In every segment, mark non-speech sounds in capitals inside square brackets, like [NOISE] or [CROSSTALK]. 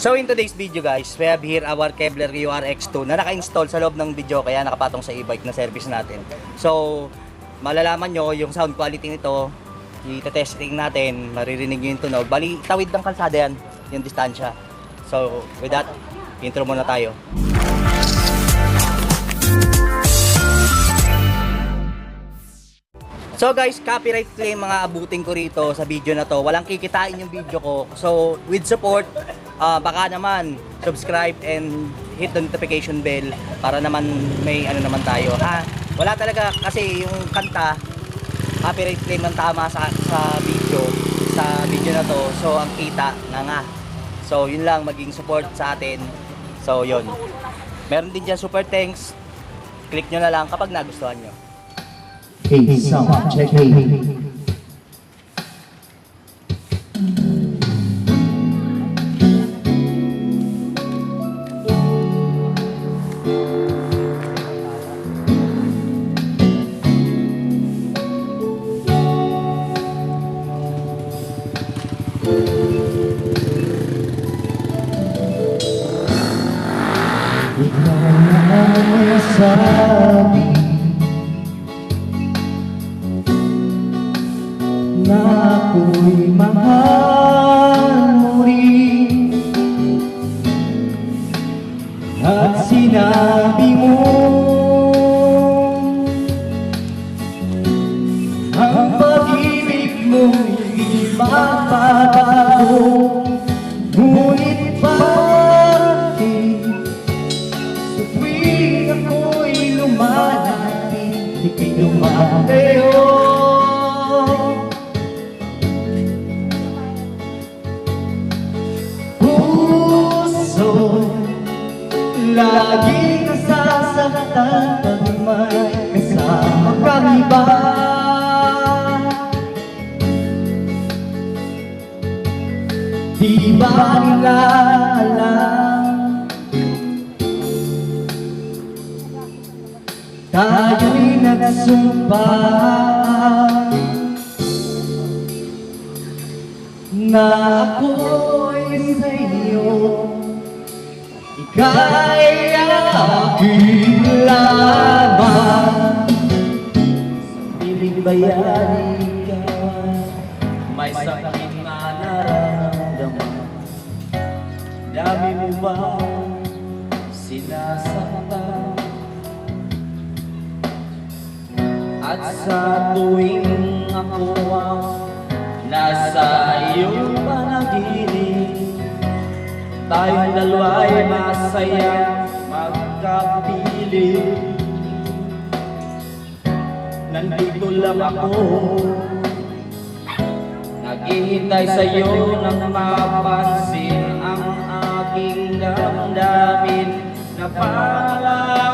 So in today's video guys, we have here our Kevlar URX2 na naka-install sa loob ng video kaya nakapatong sa e-bike na service natin. So malalaman nyo yung sound quality nito, i-testing natin, maririnig nyo yung tunog. Bali, tawid ng kalsada yan, yung distansya. So with that, intro muna tayo. So guys, copyright claim mga abuting ko rito sa video na to. Walang kikitain yung video ko. So with support, ah, baka naman subscribe and hit the notification bell para naman may ano naman tayo. Ha? Wala talaga kasi yung kanta copyright claim ng tama sa sa video sa video na to. So ang kita na nga. So yun lang maging support sa atin. So yun. Meron din dyan super thanks. Click nyo na lang kapag nagustuhan nyo. Hey, sound check. Hey. Ikaw ang Lagi nasasaktan Pag may kasama kang iba Di ba nila alam Tayo'y nagsumpah Na ako'y sa iyo Ika'y aking lamang Piling bayani ka May sakit na nararamdaman Dami mo ba sinasaktan At sa tuwing ako ang nasa iyong panaginip Tayong dalawa'y masaya magkapiling Nandito lang ako. Naghihintay sa'yo nang mapansin ang aking damdamin. Na parang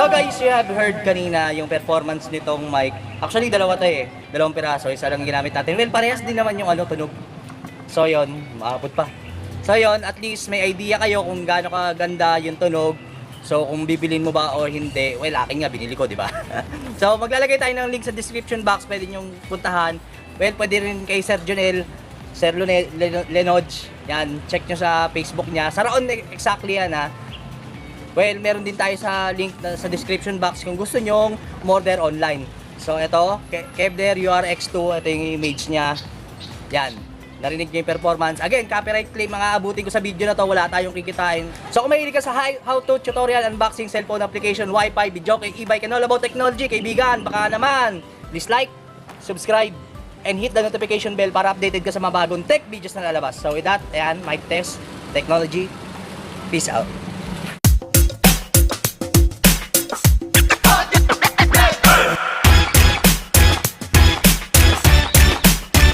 So guys, you have heard kanina yung performance nitong mic. Actually, dalawa to eh. Dalawang piraso. Isa lang ginamit natin. Well, parehas din naman yung ano, tunog. So yon, maabot pa. So yon, at least may idea kayo kung gaano kaganda yung tunog. So kung bibilin mo ba o hindi, well, akin nga, binili ko, di ba? [LAUGHS] so maglalagay tayo ng link sa description box. Pwede nyong puntahan. Well, pwede rin kay Sir Jonel, Sir Lone- Leno- Lenodge. Yan, check nyo sa Facebook niya. Sa Raon exactly yan ha. Well, meron din tayo sa link na, sa description box kung gusto nyong order online. So, ito, Ke- Kevlar URX2, ito yung image niya. Yan. Narinig niyo yung performance. Again, copyright claim mga abutin ko sa video na to, wala tayong kikitain. So, kung mahilig ka sa how-to tutorial, unboxing, cellphone application, wifi, video, e-bike, and all about technology, kaibigan, baka naman, please like, subscribe, and hit the notification bell para updated ka sa mga bagong tech videos na lalabas. So, with that, ayan, mic test, technology, peace out.